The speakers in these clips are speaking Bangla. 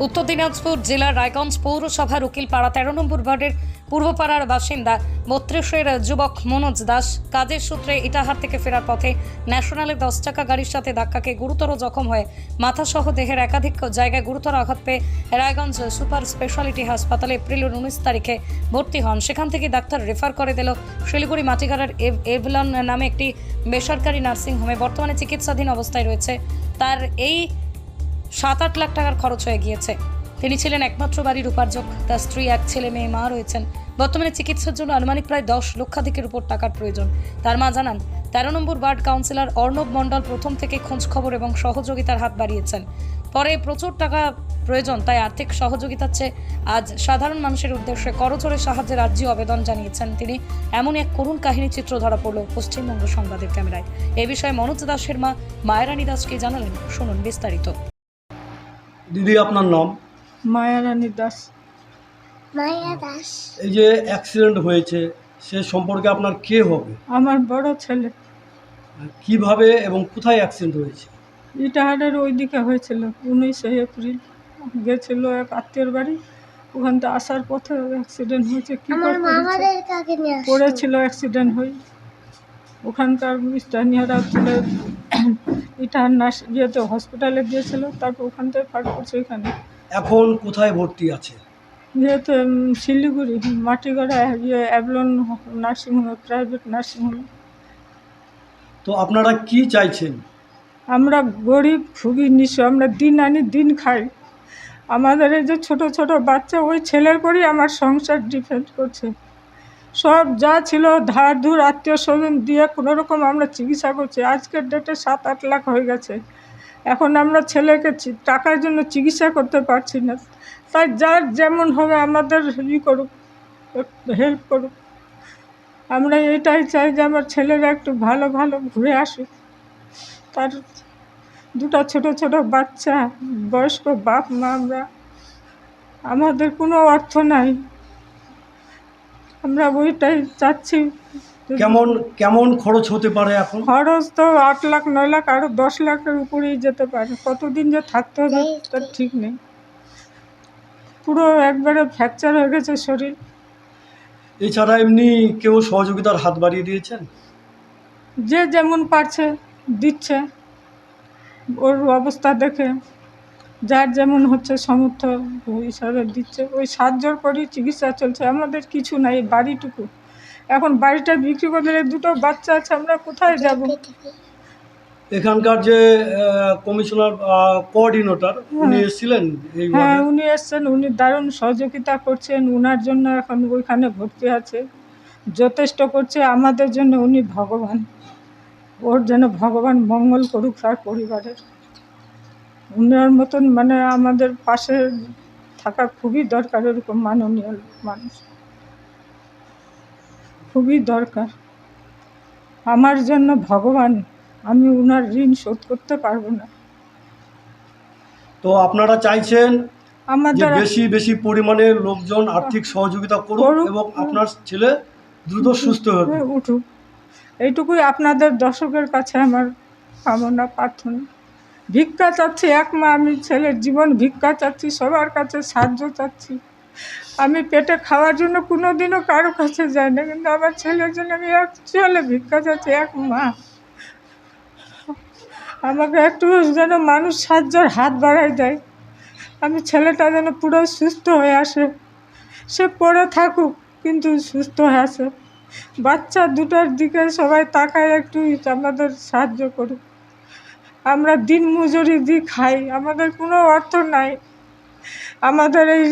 উত্তর দিনাজপুর জেলার রায়গঞ্জ পৌরসভার উকিলপাড়া তেরো নম্বর ওয়ার্ডের পূর্বপাড়ার বাসিন্দা বত্রিশের যুবক মনোজ দাস কাজের সূত্রে ইটাহার থেকে ফেরার পথে ন্যাশনালের দশ চাকা গাড়ির সাথে ধাক্কাকে গুরুতর জখম হয়ে মাথাসহ দেহের একাধিক জায়গায় গুরুতর আঘাত পেয়ে রায়গঞ্জ সুপার স্পেশালিটি হাসপাতালে এপ্রিলের উনিশ তারিখে ভর্তি হন। সেখান থেকে ডাক্তার রেফার করে দিল শিলিগুড়ি এভ- এভলন নামে একটি বেসরকারি নার্সিংহোমে। বর্তমানে চিকিৎসাধীন অবস্থায় রয়েছে। তার এই সাত আট লাখ টাকার খরচ হয়ে গিয়েছে। তিনি ছিলেন একমাত্র বাড়ির উপার্জক তার স্ত্রী, এক ছেলে মেয়ে, মা রয়েছেন। বর্তমানে চিকিৎসার জন্য আনুমানিক প্রায় দশ লক্ষাধিকের উপর টাকার প্রয়োজন। তার মা জানান, তেরো number ward councillor Arnab Mondal প্রথম থেকে খোঁজ খবর এবং সহযোগিতার হাত বাড়িয়েছেন। পরে প্রচুর টাকা প্রয়োজন, তাই আর্থিক সহযোগিতার চেয়ে আজ সাধারণ মানুষের উদ্দেশ্যে করজোরে সাহায্যে আর্জি আবেদন জানিয়েছেন তিনি। এমন এক করুণ কাহিনী চিত্র ধরা পড়ল পশ্চিমবঙ্গ সংবাদের ক্যামেরায়। এ বিষয়ে মনোজ দাসের মা মায়েরানী দাসকে জানালেন। শুনুন বিস্তারিত। দিদি আপনার নাম? মায়া রানী দাস। মায়া দাস। এই যে অ্যাক্সিডেন্ট হয়েছে সে সম্পর্কে আপনার কে হবে? আমার বড় ছেলে। কীভাবে এবং কোথায় অ্যাক্সিডেন্ট হয়েছে? ইটাহারের ওইদিকে হয়েছিল উনিশে এপ্রিল। গেছিল এক আত্মীয়র বাড়ি। ওখান থেকে আসার পথে অ্যাক্সিডেন্ট হয়েছে। কি? পড়েছিল অ্যাক্সিডেন্ট হয়ে। ওখানকার স্থানীয়রা তুলে ইটাহার নার্স ইয়েতে হসপিটালে দিয়েছিল তারপর ওখান থেকে ফাট করছে এখানে। এখন কোথায় ভর্তি আছে? যেহেতু শিলিগুড়ি মাটিগড়া ইয়ে অ্যাবলন নার্সিংহোমে প্রাইভেট নার্সিংহোমে। তো আপনারা কি চাইছেন? আমরা গরিব খুবই নিঃস্ব আমরা দিন আনি দিন খাই। আমাদের এই যে ছোট ছোট বাচ্চা ওই ছেলের পরই আমার সংসার ডিপেন্ড করছে। সব যা ছিল ধার ধুর, আত্মীয় স্বজন দিয়ে কোনো রকম আমরা চিকিৎসা করছি। আজকের ডেটে সাত আট লাখ হয়ে গেছে। এখন আমরা ছেলেকে টাকার জন্য চিকিৎসা করতে পারছি না। তাই যার যেমন হবে আমাদের ই করুক হেল্প করুক। আমরা এটাই চাই যে আমার ছেলেরা একটু ভালো ভালো ঘুরে আসুক। তার দুটো ছোট ছোট বাচ্চা, বয়স্ক বাপ, মা, আমরা। আমাদের কোনো অর্থ নাই। আমরা ওইটাই চাচ্ছি। কেমন কেমন খরচ হতে পারে এখন? খরচ তো আট লাখ নয় লাখ আরও দশ লাখের উপরেই যেতে পারে। কতদিন যে থাকতে হবে তার ঠিক নেই। পুরো একবারে ফ্র্যাকচার হয়ে গেছে শরীর। এছাড়া এমনি কেউ সহযোগিতার হাত বাড়িয়ে দিয়েছেন? যে যেমন পারছে দিচ্ছে। ওর অবস্থা দেখে যার যেমন হচ্ছে সমর্থ হিসাবে দিচ্ছে ওই সাহায্যর পরই চিকিৎসা চলছে। আমাদের কিছু নাই বাড়িটুকু। এখন বাড়িটা বিক্রি করে দুটো বাচ্চা আছে আমরা কোথায় যাব? এখানকার যে কমিশনার কোঅর্ডিনেটর উনি এসেছিলেন হ্যাঁ উনি এসছেন উনি দারুণ সহযোগিতা করছেন উনার জন্য এখন ওইখানে ভর্তি আছে। যথেষ্ট করছে আমাদের জন্য উনি ভগবান। ওর যেন ভগবান মঙ্গল করুক তার পরিবারের। উনার মতন মানে আমাদের পাশে থাকা খুবই দরকার এরকম মাননীয় মানুষ। খুবই দরকার। আমার জন্য ভগবান আমি উনার ঋণ শোধ করতে পারব না। তো আপনারা চাইছেন আমাদের বেশি বেশি পরিমাণে লোকজন আর্থিক সহযোগিতা করুক। এবং আপনার ছেলে দ্রুত সুস্থ হবে হয়ে উঠুক। এইটুকুই আপনাদের দর্শকের কাছে আমার কামনা প্রার্থনা। ভিক্ষা চাচ্ছি, এক মা, আমি ছেলের জীবন ভিক্ষা চাচ্ছি, সবার কাছে সাহায্য চাচ্ছি। আমি পেটে খাওয়ার জন্য কোনো দিনও কারও কাছে যাই না, কিন্তু আমার ছেলের জন্য আমি অ্যাকচুয়ালি ভিক্ষা চাচ্ছি, এক মা। আমাকে একটু যেন মানুষ সাহায্যের হাত বাড়াই দেয়। আমি ছেলেটা যেন পুরো সুস্থ হয়ে আসে। সে পড়ে থাকুক, কিন্তু সুস্থ হয়ে আসে। বাচ্চা দুটোর দিকে সবাই তাকায়, একটু আমাদের সাহায্য করুক। আমরা দিন মজুরি দিই খাই, আমাদের কোনো অর্থ নাই। আমাদের এই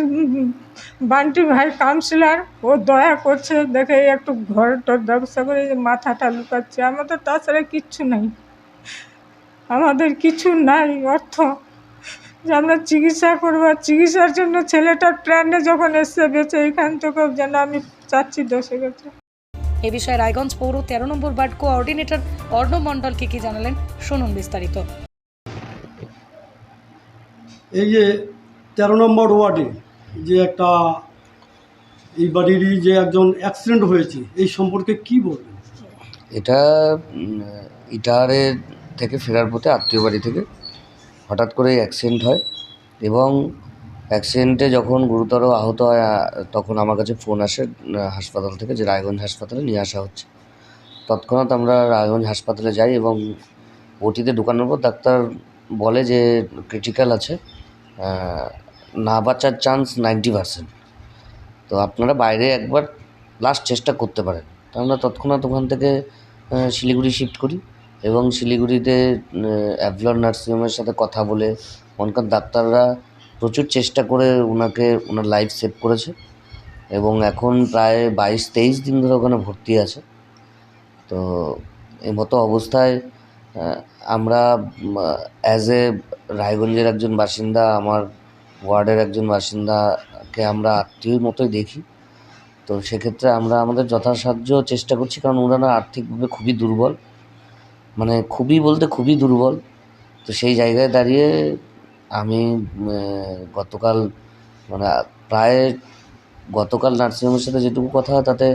বান্টি ভাই কাউন্সিলর ও দয়া করছে, দেখে একটু ঘর টর ব্যবস্থা করে মাথাটা লুকাচ্ছে। আমাদের তাছাড়া কিচ্ছু নাই। আমাদের কিছু নাই অর্থ। যে আমরা চিকিৎসা করব, চিকিৎসার জন্য ছেলেটার প্রাণে যখন এসছে, বেঁচে এখান থেকেও যেন আমি চাচ্ছি দশে গেছে এ বিষয়ে রায়গঞ্জ পৌর তেরো number ward coordinator Arnab Mondal কি কি জানালেন? শুনুন বিস্তারিত। এই যে তেরো নম্বর ওয়ার্ডে যে একটা এই বাড়িরই যে একজন অ্যাক্সিডেন্ট হয়েছে এই সম্পর্কে কি বলবেন? এটা উম, ইটাহারের থেকে ফেরার পথে আত্মীয় বাড়ি থেকে হঠাৎ করে অ্যাক্সিডেন্ট হয় এবং অ্যাক্সিডেন্টে যখন গুরুতর আহত হয় তখন আমার কাছে ফোন আসে হাসপাতাল থেকে যে রায়গঞ্জ হাসপাতালে নিয়ে আসা হচ্ছে। তৎক্ষণাৎ আমরা রায়গঞ্জ হাসপাতালে যাই এবং ওটিতে ঢুকানোর পর ডাক্তার বলে যে ক্রিটিক্যাল আছে না বাঁচার চান্স নাইনটি পার্সেন্ট তো আপনারা বাইরে একবার লাস্ট চেষ্টা করতে পারেন। তো আমরা তৎক্ষণাৎ ওখান থেকে শিলিগুড়ি শিফট করি এবং শিলিগুড়িতে অ্যাভলর নার্সিংহোমের সাথে কথা বলে, ওখানকার ডাক্তাররা প্রচুর চেষ্টা করে ওনাকে ওনার লাইফ সেভ করেছে। এবং এখন প্রায় বাইশ, তেইশ দিন ধরে ওখানে ভর্তি আছে। তো এই মতো অবস্থায় আমরা অ্যাজ এ রায়গঞ্জের একজন বাসিন্দা, আমার ওয়ার্ডের একজন বাসিন্দাকে আমরা আত্মীয়র মতোই দেখি। তো সেক্ষেত্রে আমরা, আমাদের যথাসাধ্য চেষ্টা করছি, কারণ ওনারা আর্থিকভাবে খুবই দুর্বল। মানে খুবই বলতে খুবই দুর্বল। তো সেই জায়গায় দাঁড়িয়ে আমি গতকাল মানে প্রায় গতকাল নার্সিংহোমের সাথে যেটুকু কথা হয় তাতে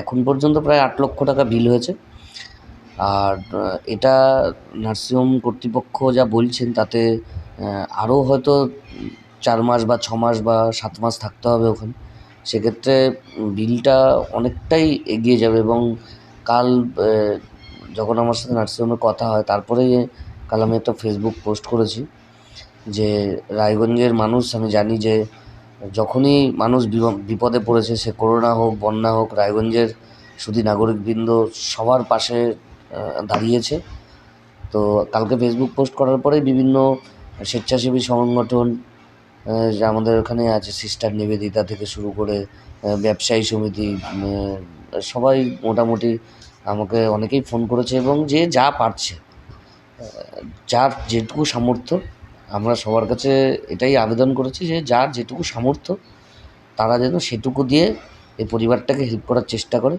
এখন পর্যন্ত প্রায় আট লক্ষ টাকা বিল হয়েছে। আর এটা নার্সিংহোম কর্তৃপক্ষ যা বলছেন তাতে আরও হয়তো চার মাস বা ছ মাস বা সাত মাস থাকতে হবে ওখানে। সেক্ষেত্রে বিলটা অনেকটাই এগিয়ে যাবে এবং কাল যখন আমার সাথে নার্সিংহোমে কথা হয়, তারপরেই কাল আমি একটা ফেসবুক পোস্ট করেছি। যে রায়গঞ্জের মানুষ, আমি জানি যে যখনই মানুষ বিপ- বিপদে পড়েছে, সে করোনা হোক, বন্যা হোক, রায়গঞ্জের শুধু নাগরিকবৃন্দ সবার পাশে দাঁড়িয়েছে। তো কালকে ফেসবুক পোস্ট করার পরেই বিভিন্ন স্বেচ্ছাসেবী সংগঠন যে আমাদের ওখানে আছে সিস্টার নিবেদিতা থেকে শুরু করে ব্যবসায়ী সমিতি সবাই মোটামুটি আমাকে অনেকেই ফোন করেছে এবং যে যা পারছে যার যেটুকু সামর্থ্য আমরা সবার কাছে এটাই আবেদন করেছি যে যার যেটুকু সামর্থ্য তারা যেন সেটুকু দিয়ে এই পরিবারটাকে হেল্প করার চেষ্টা করে।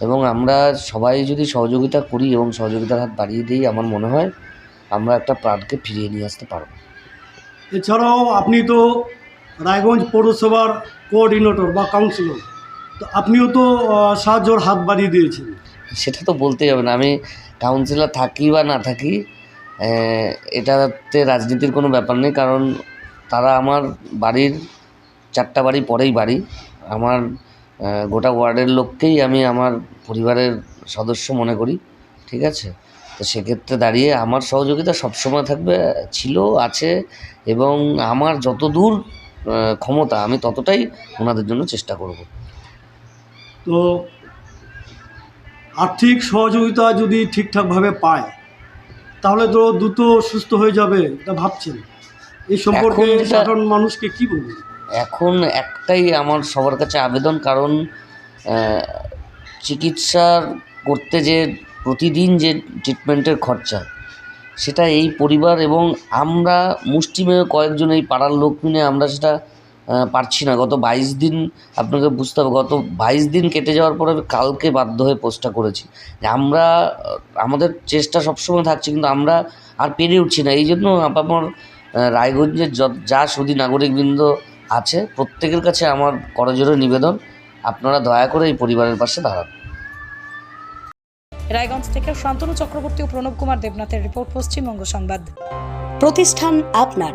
এবং আমরা সবাই যদি সহযোগিতা করি এবং সহযোগিতার হাত বাড়িয়ে দিই আমার মনে হয় আমরা একটা প্রাণকে ফিরিয়ে নিয়ে আসতে পারব। এছাড়াও আপনি তো রায়গঞ্জ পৌরসভার কোঅর্ডিনেটর বা কাউন্সিলর তো আপনিও তো সাহায্যর হাত বাড়িয়ে দিয়েছেন। সেটা তো বলতেই হবে না। আমি কাউন্সিলর থাকি বা না থাকি এটাতে রাজনীতির কোনো ব্যাপার নেই, কারণ তারা আমার বাড়ির চারটা বাড়ি পরেই বাড়ি। আমার গোটা ওয়ার্ডের লোককেই আমি আমার পরিবারের সদস্য মনে করি, ঠিক আছে? তো সেক্ষেত্রে দাঁড়িয়ে আমার সহযোগিতা সবসময় থাকবে, ছিল, আছে, এবং আমার যত দূর ক্ষমতা আমি ততটাই ওনাদের জন্য চেষ্টা করব। তো আর্থিক সহযোগিতা যদি ঠিকঠাকভাবে পায় তাহলে তো দ্রুত সুস্থ হয়ে যাবে এটা ভাবছেন। এই সম্পর্কে সাধারণ মানুষকে কি বলবেন? এখন একটাই আমার সবার কাছে আবেদন কারণ আহ, চিকিৎসার করতে যে প্রতিদিন যে ট্রিটমেন্টের খরচা সেটা এই পরিবার এবং আমরা মুষ্টিমেয় কয়েকজন এই পাড়ার লোক মিলে আমরা সেটা পারছি না। গত বাইশ দিন আপনাকে বুঝতে হবে, গত বাইশ দিন কেটে যাওয়ার পর আমি কালকে বাধ্য হয়ে পোস্টটা করেছি। আমরা, আমাদের চেষ্টা সবসময় থাকছে, কিন্তু আমরা আর পেরে উঠছি না। এই জন্য আপামর রায়গঞ্জের যা সুদী নাগরিকবৃন্দ আছে, প্রত্যেকের কাছে আমার করজোরে নিবেদন, আপনারা দয়া করে এই পরিবারের পাশে দাঁড়ান। রায়গঞ্জ থেকে শান্তনু চক্রবর্তী ও প্রণব কুমার দেবনাথের রিপোর্ট, পশ্চিমবঙ্গ সংবাদ। প্রতিষ্ঠান আপনার।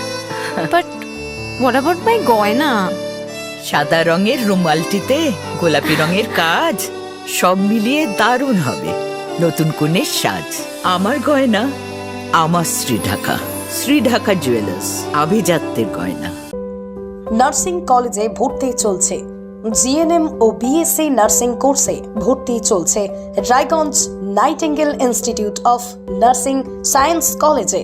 But what about my goina? সাদা রঙের রুমালটিতে গোলাপি রঙের কাজ সব মিলিয়ে দারুণ হবে। নতুন কনের সাজ আমার গয়না আমার শ্রী ঢাকা শ্রী ঢাকা জুয়েলার্স আভিজাত্যের গয়না। নার্সিং কলেজে ভর্তি চলছে। জিএনএম ও বিএসসি নার্সিং কোর্সে ভর্তি চলছে Raiganj Nightingale institute of nursing science কলেজে।